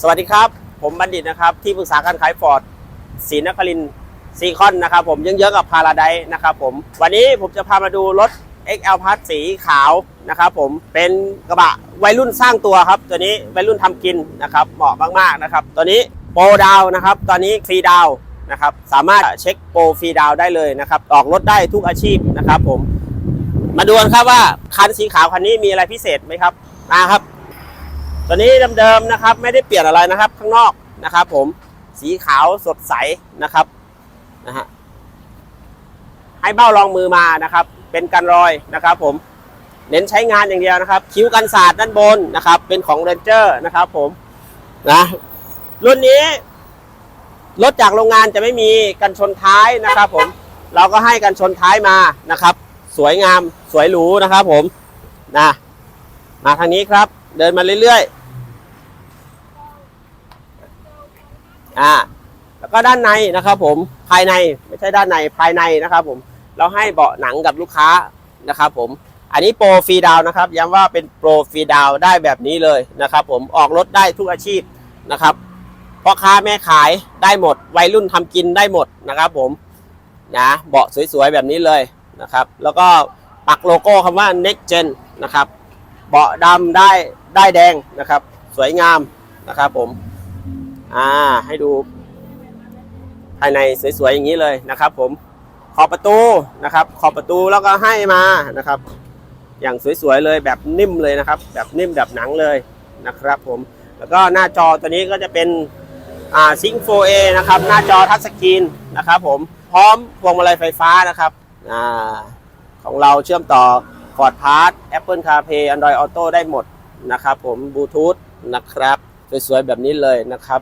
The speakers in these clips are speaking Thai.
สวัสดีครับ ผมบัณฑิตนะครับ ที่ปรึกษาการขายฟอร์ดศรีนครินซีคอนนะครับผมยังเยอะกับพาราไดนะครับผมวันนี้ผมจะพามาดูรถ XL Plus สีขาวนะครับผมเป็นกระบะวัยรุ่นสร้างตัวครับ ตัวนี้วัยรุ่นทำกินนะครับเหมาะมากๆนะครับ ตัวนี้โปรดาวนะครับ ตอนนี้ฟรีดาวนะครับสามารถเช็คโปรฟรีดาวได้เลยนะครับออกรถได้ทุกอาชีพนะครับผมมาดูกันครับว่าคันสีขาวคันนี้มีอะไรพิเศษไหมครับมาครับ ตัวนี้เดิมๆนะครับ ไม่ได้เปลี่ยนอะไรนะครับ ข้างนอกนะครับ ผมสีขาวสดใสนะครับนะฮะให้เบ้ารองมือมานะครับ เป็นกันรอยนะครับ ผมเน้นใช้งานอย่างเดียวนะครับ คิ้วกันศาสตร์ด้านบนนะครับ เป็นของเรนเจอร์นะครับ ผมนะรุ่นนี้รถจากโรงงานจะไม่มีกันชนท้ายนะครับ ผมเราก็ให้กันชนท้ายมานะครับ สวยงามสวยหรูนะครับ ผมนะมาทางนี้ครับ เดินมาเรื่อยๆ อ่า แล้วก็ด้านในนะครับ ผมภายในไม่ใช่ด้านในภายในนะครับ ผมเราให้เบาะหนังกับลูกค้านะครับ ผมอันนี้โปรฟรีดาวนะครับย้ำว่าเป็นโปรฟรีดาวได้แบบนี้เลยนะครับ ผมออกรถได้ทุกอาชีพนะครับพ่อค้าแม่ขายได้หมด วัยรุ่นทำกินได้หมดนะครับ ผมนะเบาะสวยๆแบบนี้เลยนะครับ แล้วก็ปักโลโก้คำว่า next gen นะครับ เบาะดำได้ได้แดงนะครับ สวยงามนะครับผม อ่า ให้ดู ภายในสวยๆอย่างนี้เลยนะครับ ผม ขอบประตูนะครับ ขอบประตูแล้วก็ให้มานะครับ อย่างสวยๆเลยแบบนิ่มเลยนะครับ แบบนิ่มแบบหนังเลยนะครับ ผม แล้วก็หน้าจอตัวนี้ก็จะเป็นอ่าซิง 4A นะครับ หน้าจอทัชสกรีนนะครับ ผม พร้อมพวงมาลัยไฟฟ้านะครับ อ่า ของเราเชื่อมต่อ Ford Pass Apple CarPlay Android Auto ได้หมดนะครับ ผมบลูทูธนะครับ สวยๆแบบนี้เลยนะครับ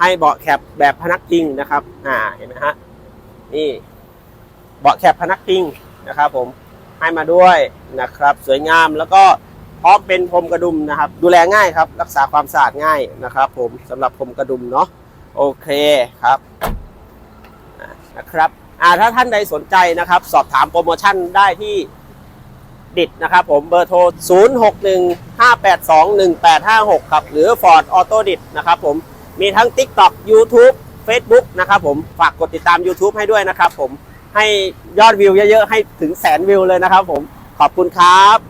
ให้เบาะแคปแบบพนักพิงนะครับอ่าเห็นไหมฮะนี่เบาะแคปพนักพิงนะครับ ผมให้มาด้วยนะครับ สวยงามแล้วก็พร้อมเป็นพรมกระดุมนะครับ ดูแลง่ายครับ รักษาความสะอาดง่ายนะครับ ผมสำหรับพรมกระดุมเนาะโอเคครับนะครับอ่าถ้าท่านใดสนใจนะครับ สอบถามโปรโมชั่นได้ที่ดิดนะครับผมเบอร์โทร 0615821856 ครับ หรือ Ford Auto ดิดนะครับผม มีทั้ง TikTok YouTube Facebook นะครับผมฝากกดติดตาม YouTube ให้ด้วยนะครับผมให้ยอดวิวเยอะๆ ให้ถึงแสนวิวเลยนะครับผมขอบคุณครับ